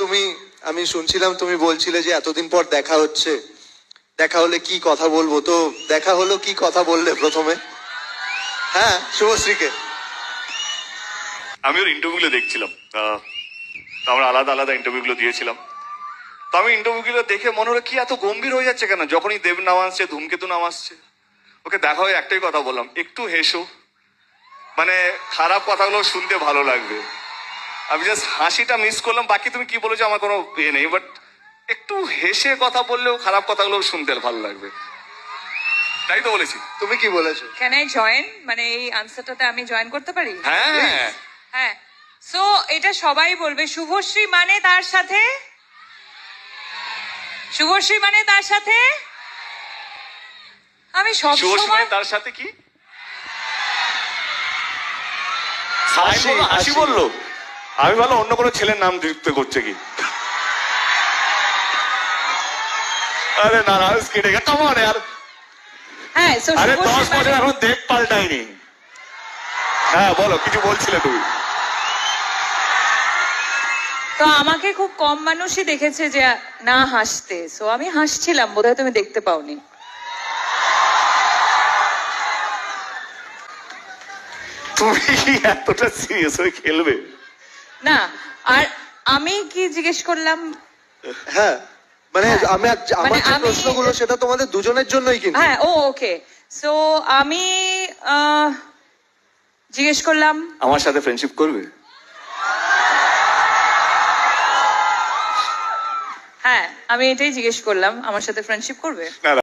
তুমি, আমি শুনছিলাম তুমি বলছিলে যে এতদিন পর দেখা হচ্ছে। দেখা হলে কি কথা বলব? তো দেখা হলো কি কথা বললে প্রথমে? হ্যাঁ শুভশ্রীকে। আমি ওর ইন্টারভিউগুলো দেখছিলাম। আমরা আলাদা আলাদা ইন্টারভিউগুলো দিয়েছিলাম। তো আমি ইন্টারভিউগুলো দেখে মনে হলো কি এত গম্ভীর হয়ে যাচ্ছে কেন? যখনই দেব নাম আসছে, ধূমকেতু নাম আসছে। ওকে দেখা হয়ে একটাই কথা বললাম, একটু হেসো। মানে খারাপ কথাগুলো শুনতে ভালো লাগবে। আমি জাস্ট হাসিটা মিস করলাম। বাকি তুমি কি বলেছ আমার কোনো ইয়ে নেই বাট একটু হেসে কথা বললেও খারাপ কথাগুলো শুনতে ভালো লাগবে। তাই তো বলেছি। তুমি কি বলেছ? ক্যান আই জয়েন মানে এই আনসারটাতে আমি জয়েন করতে পারি? হ্যাঁ। হ্যাঁ। সো এটা সবাই বলবে শুভশ্রী মানে তার সাথে? শুভশ্রী মানে তার সাথে? আমি সব শুভশ্রী সময় তার সাথে কি? হাসি। বলল। আমি ভালো অন্য কোনো ছেলের নাম যুক্ত করছে কি? আরে না না কেটে গেছে কেমন আর হ্যাঁ আরে দশ বছর এখন দেখ পাল্টায়নি। হ্যাঁ বলো কিছু বলছিলে তুমি? তো আমাকে খুব কম মানুষই দেখেছে যে না হাসতে। সো আমি হাসছিলাম বোধহয় তুমি দেখতে পাওনি। তুমি কি এতটা সিরিয়াস হয়ে খেলবে? না আর আমি কি জিজ্ঞেস করলাম? হ্যাঁ মানে আমি আমার মানে যে প্রশ্নগুলো সেটা তোমাদের দুজনের জন্যই কিন্তু। হ্যাঁ ও ওকে। সো আমি আহ, জিজ্ঞেস করলাম। আমার সাথে ফ্রেন্ডশিপ করবে? হ্যাঁ আমি এটাই জিজ্ঞেস করলাম আমার সাথে ফ্রেন্ডশিপ করবে? না।